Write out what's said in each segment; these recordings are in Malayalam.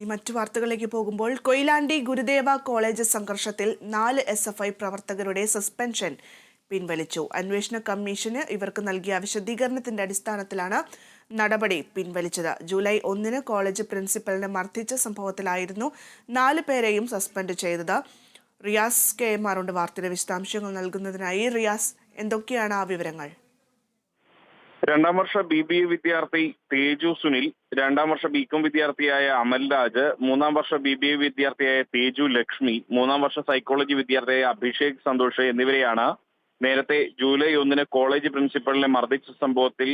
ഈ മറ്റു വാർത്തകളിലേക്ക് പോകുമ്പോൾ കൊയിലാണ്ടി ഗുരുദേവ കോളേജ് സംഘർഷത്തിൽ നാല് എസ് എഫ് ഐ പ്രവർത്തകരുടെ സസ്പെൻഷൻ പിൻവലിച്ചു. അന്വേഷണ കമ്മീഷന് ഇവർക്ക് നൽകിയ വിശദീകരണത്തിന്റെ അടിസ്ഥാനത്തിലാണ് നടപടി പിൻവലിച്ചത്. ജൂലൈ ഒന്നിന് കോളേജ് പ്രിൻസിപ്പലിനെ മർദ്ദിച്ച സംഭവത്തിലായിരുന്നു നാല് പേരെയും സസ്പെൻഡ് ചെയ്തത്. റിയാസ് കെ എം ആറുണ്ട് വാർത്തയുടെ വിശദാംശങ്ങൾ നൽകുന്നതിനായി. റിയാസ് എന്തൊക്കെയാണ് ആ വിവരങ്ങൾ? രണ്ടാം വർഷ ബി ബി എ വിദ്യാർത്ഥി തേജു സുനിൽ രണ്ടാം വർഷ ബികോം വിദ്യാർത്ഥിയായ അമൽ രാജ് മൂന്നാം വർഷ ബി ബി എ വിദ്യാർത്ഥിയായ തേജു ലക്ഷ്മി മൂന്നാം വർഷ സൈക്കോളജി വിദ്യാർത്ഥിയായ അഭിഷേക് സന്തോഷ് എന്നിവരെയാണ് നേരത്തെ ജൂലൈ ഒന്നിന് കോളേജ് പ്രിൻസിപ്പലിനെ മർദ്ദിച്ച സംഭവത്തിൽ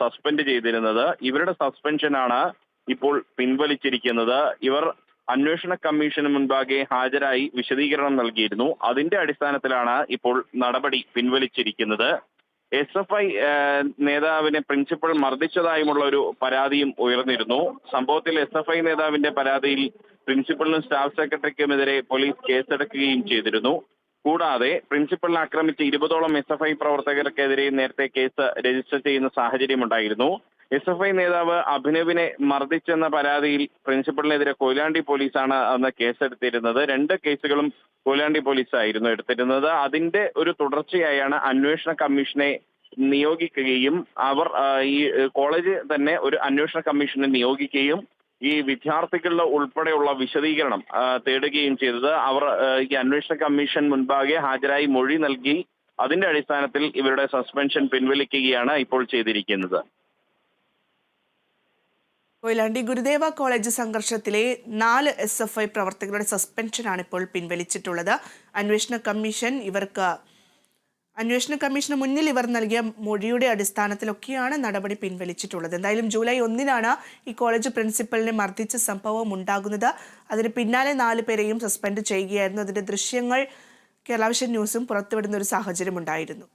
സസ്പെൻഡ് ചെയ്തിരുന്നത്. ഇവരുടെ സസ്പെൻഷനാണ് ഇപ്പോൾ പിൻവലിച്ചിരിക്കുന്നത്. ഇവർ അന്വേഷണ കമ്മീഷന് മുൻപാകെ ഹാജരായി വിശദീകരണം നൽകിയിരുന്നു. അതിന്റെ അടിസ്ഥാനത്തിലാണ് ഇപ്പോൾ നടപടി പിൻവലിച്ചിരിക്കുന്നത്. എസ് എഫ് ഐ നേതാവിനെ പ്രിൻസിപ്പൽ മർദ്ദിച്ചതായുമുള്ള ഒരു പരാതിയും ഉയർന്നിരുന്നു. സംഭവത്തിൽ എസ് എഫ് ഐ നേതാവിന്റെ പരാതിയിൽ പ്രിൻസിപ്പലിനും സ്റ്റാഫ് സെക്രട്ടറിക്കുമെതിരെ പോലീസ് കേസെടുക്കുകയും ചെയ്തിരുന്നു. കൂടാതെ പ്രിൻസിപ്പലിനെ ആക്രമിച്ച ഇരുപതോളം എസ് എഫ് ഐ പ്രവർത്തകർക്കെതിരെ നേരത്തെ കേസ് രജിസ്റ്റർ ചെയ്യുന്ന സാഹചര്യമുണ്ടായിരുന്നു എസ് എഫ് ഐ നേതാവ് അഭിനവിനെ മർദ്ദിച്ചെന്ന പരാതിയിൽ പ്രിൻസിപ്പലിനെതിരെ കൊയിലാണ്ടി പോലീസാണ് അന്ന് കേസെടുത്തിരുന്നത്. രണ്ട് കേസുകളും കൊയിലാണ്ടി പോലീസായിരുന്നു എടുത്തിരുന്നത്. അതിന്റെ ഒരു തുടർച്ചയായാണ് അന്വേഷണ കമ്മീഷനെ നിയോഗിക്കുകയും അവർ ഈ കോളേജ് തന്നെ ഒരു അന്വേഷണ കമ്മീഷനെ നിയോഗിക്കുകയും ഈ വിദ്യാർത്ഥികളുടെ ഉൾപ്പെടെയുള്ള വിശദീകരണം തേടുകയും ചെയ്തത് അവർ ഈ അന്വേഷണ കമ്മീഷൻ മുൻപാകെ ഹാജരായി മൊഴി നൽകി അതിന്റെ അടിസ്ഥാനത്തിൽ ഇവരുടെ സസ്പെൻഷൻ പിൻവലിക്കുകയാണ് ഇപ്പോൾ ചെയ്തിരിക്കുന്നത്. കൊയിലാണ്ടി ഗുരുദേവ കോളേജ് സംഘർഷത്തിലെ നാല് എസ് എഫ് ഐ പ്രവർത്തകരുടെ സസ്പെൻഷനാണ് ഇപ്പോൾ പിൻവലിച്ചിട്ടുള്ളത്. അന്വേഷണ കമ്മീഷൻ ഇവർക്ക് അന്വേഷണ കമ്മീഷന് മുന്നിൽ ഇവർ നൽകിയ മൊഴിയുടെ അടിസ്ഥാനത്തിലൊക്കെയാണ് നടപടി പിൻവലിച്ചിട്ടുള്ളത്. എന്തായാലും ജൂലൈ ഒന്നിനാണ് ഈ കോളേജ് പ്രിൻസിപ്പലിനെ മർദ്ദിച്ച സംഭവം ഉണ്ടാകുന്നത്. അതിന് പിന്നാലെ നാല് പേരെയും സസ്പെൻഡ് ചെയ്യുകയായിരുന്നു. അതിന്റെ ദൃശ്യങ്ങൾ കേരള വിഷൻ ന്യൂസും പുറത്തുവിടുന്ന ഒരു സാഹചര്യം ഉണ്ടായിരുന്നു